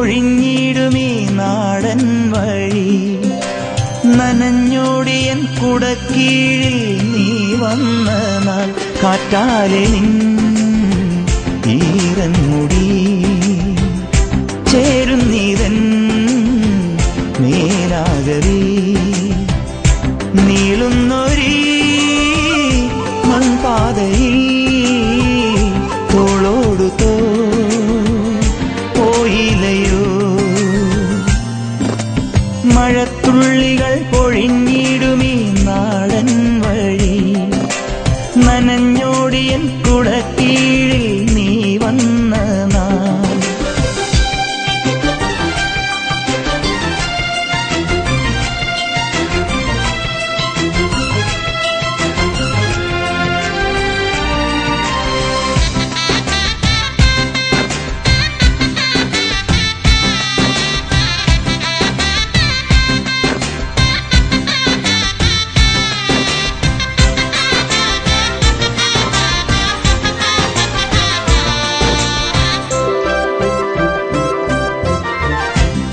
പൊഴിഞ്ഞിടുമീ നാടൻ വഴി. നനഞ്ഞോടിയൻ കുടക്കീഴിൽ നീ വന്ന നാൾ കാറ്റാലെ നിൻ മുടി. ചേരുന്നീതൻ മഴത്തുള്ളികൾ പൊഴിഞ്ഞിടുമീ നാടൻ വഴി. നനഞ്ഞോടിയൻ കുടക്കീഴിൽ നീ വന്ന.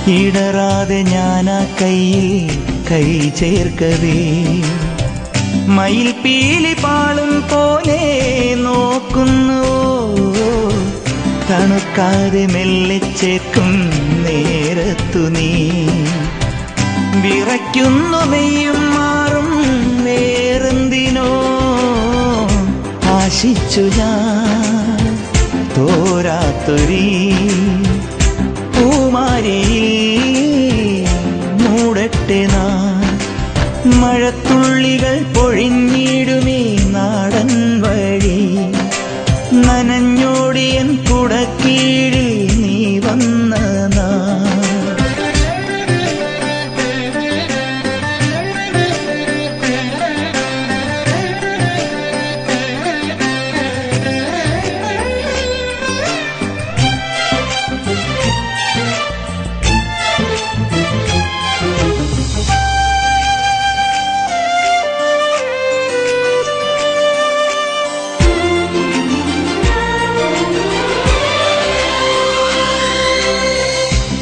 ഇടറാതെ ഞാനാ കയ്യിൽ കൈ ചേർക്കവേ. മയിൽ പീലി പാളും പോലെ നോക്കുന്നു. തണുക്കാതെ മെല്ലെ ചേർക്കും നേരത്തു നീ. വിറയ്ക്കുന്നു മെയ്യും മാറും വേറെന്തിനോ. ആശിച്ചു ഞാൻ തോരാത്തൊരീ. പൂമാരിയിൽ മൂടട്ടെ നാ. മഴത്തുള്ളികൾ പൊഴിഞ്ഞിടുമീ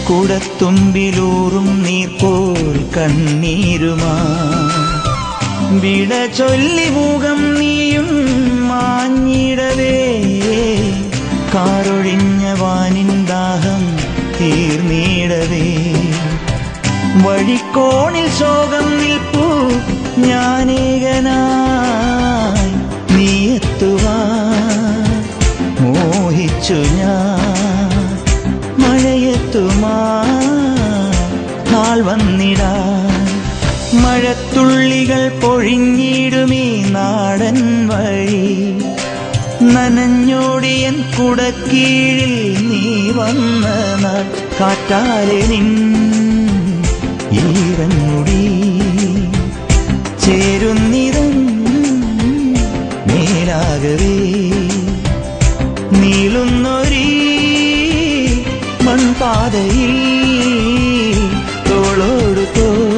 കുടത്തുമ്പിലൂറും നീർപോൽ കണ്ണീരുമാ. വിട ചൊല്ലി മുഖം നീയും മാഞ്ഞിടവേ. കാറൊഴിഞ്ഞ വാനിൻ ദാഹം തീർന്നിടവേ. വഴിക്കോണിൽ ശോകം നിൽപ്പൂ ഞാനേകനായി നീ മോഹിച്ചു ഞാൻ. മഴയെത്തുമാ നാൾ വന്നിടാ. മഴത്തുള്ളികൾ പൊഴിഞ്ഞിടുമീ നാടൻ വഴി. നനഞ്ഞോടിയൻ കുടക്കീഴിൽ നീ വന്ന നാൾ. കാറ്റാലെ നിൻ ഈറൻ മുടി ചേരുന്നിതൻ മേലാകവേ. നീളുന്നൊരീ பாதையில் தோளோடு தோள்